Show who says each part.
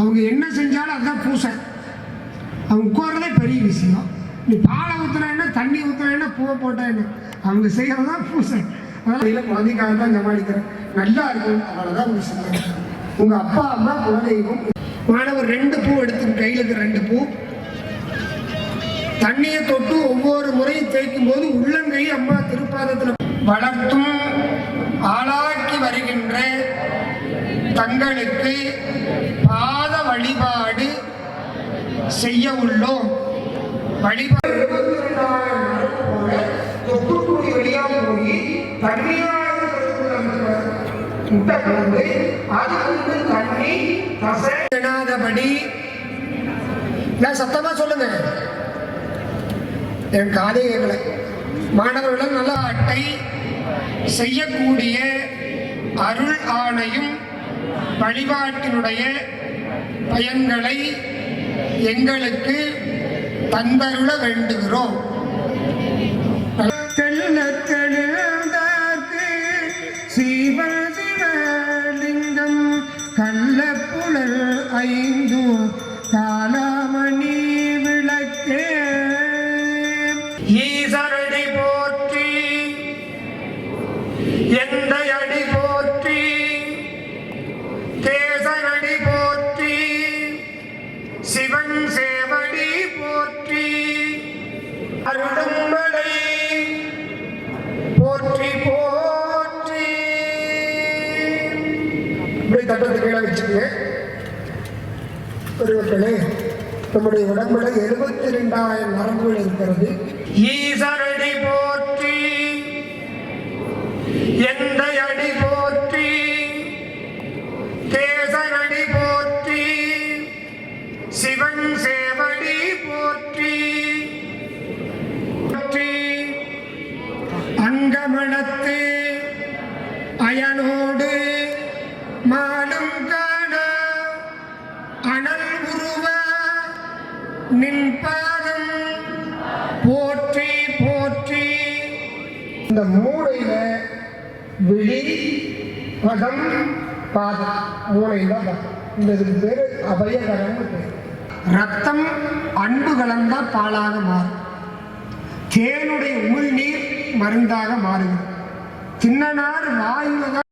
Speaker 1: அவங்க என்ன செஞ்சாலும் அதுதான் பூசை. அவங்க உட்கார்றதே பெரிய விஷயம். நீ பாலை ஊற்றுனா என்ன தண்ணி ஊற்றுனா என்ன பூவை போட்டா என்ன? அவங்க செய்கிறது தான் பூசை. அதனால் குழந்தைக்காக தான் சமாளிக்கிறேன். நல்லா இருக்கும் அவ்வளோதான் உங்க சொல்லுங்க உங்கள் அப்பா அம்மா குலதெய்வம். மாணவர் ரெண்டு பூ எடுத்து கையில் இருக்கிற ரெண்டு பூ. தண்ணியை தொட்டு ஒவ்வொரு முறையும் தேய்க்கும் போது உள்ளங்கை அம்மா திருப்பாதத்தில் வளர்த்தும். தங்களுக்கு பாத வழிபாடு செய்ய உள்ளோம். வழிபாடு இருபத்தி ரெண்டாயிரம் மரம் போல தொப்புக்குடி வழியா போய் தண்ணியாக முட்டை கலந்து அதுக்கு தண்ணி தசை. எனாதபடி நான் சத்தமா சொல்லுங்க. என் காதே மாணவர்களும் நல்ல அட்டை செய்யக்கூடிய அருள் ஆணையும் வழிபாட்டினுடைய பயன்களை எங்களுக்கு தந்தருள வேண்டுகிறோம். தெள்ள தெளிந்தார்க்கு சீவன் சிவலிங்கம் கள்ளப்புழல் ஐந்து காலாமணி விளக்கே. ஈசரடி போற்றி எந்த சிவன் சேவடி போற்றி அருடும்படை போற்றி போற்றி. இப்படி தட்டத்தை கீழே வச்சுக்கோங்க. பெரியவர்களே நம்முடைய உடம்புல எழுபத்தி ரெண்டாயிரம் நரம்புகள் இருக்கிறது. ஈசரடி போற்றி. எந்த அடி அங்கமணத்து அயனோடு மாடும் காண அனல் உருவ நின்பாதம் போற்றி போற்றி. இந்த மூளையில விழி பதம் பாதம். மூளையில இந்த இதுக்கு பேரு அபயகரம்னு பேர். ரத்தம் அன்பு கலந்தா பாலாக மாறும். தேனுடைய உமிழ் மருந்தாக மாறுகிறது. தின்னனார் வாயுவதான்